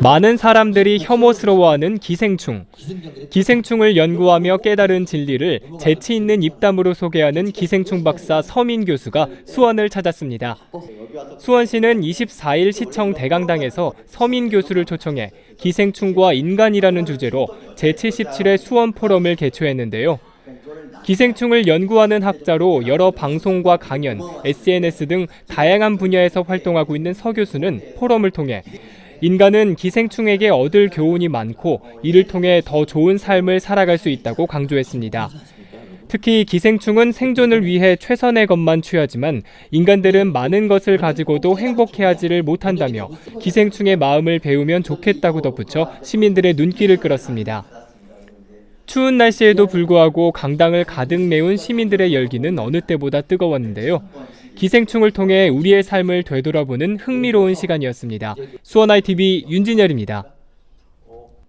많은 사람들이 혐오스러워하는 기생충. 기생충을 연구하며 깨달은 진리를 재치 있는 입담으로 소개하는 기생충 박사 서민 교수가 수원을 찾았습니다. 수원시는 24일 시청 대강당에서 서민 교수를 초청해 기생충과 인간이라는 주제로 제77회 수원 포럼을 개최했는데요. 기생충을 연구하는 학자로 여러 방송과 강연, SNS 등 다양한 분야에서 활동하고 있는 서 교수는 포럼을 통해 인간은 기생충에게 얻을 교훈이 많고 이를 통해 더 좋은 삶을 살아갈 수 있다고 강조했습니다. 특히 기생충은 생존을 위해 최선의 것만 취하지만 인간들은 많은 것을 가지고도 행복해하지를 못한다며 기생충의 마음을 배우면 좋겠다고 덧붙여 시민들의 눈길을 끌었습니다. 추운 날씨에도 불구하고 강당을 가득 메운 시민들의 열기는 어느 때보다 뜨거웠는데요. 기생충을 통해 우리의 삶을 되돌아보는 흥미로운 시간이었습니다. 수원 ITV 윤진열입니다.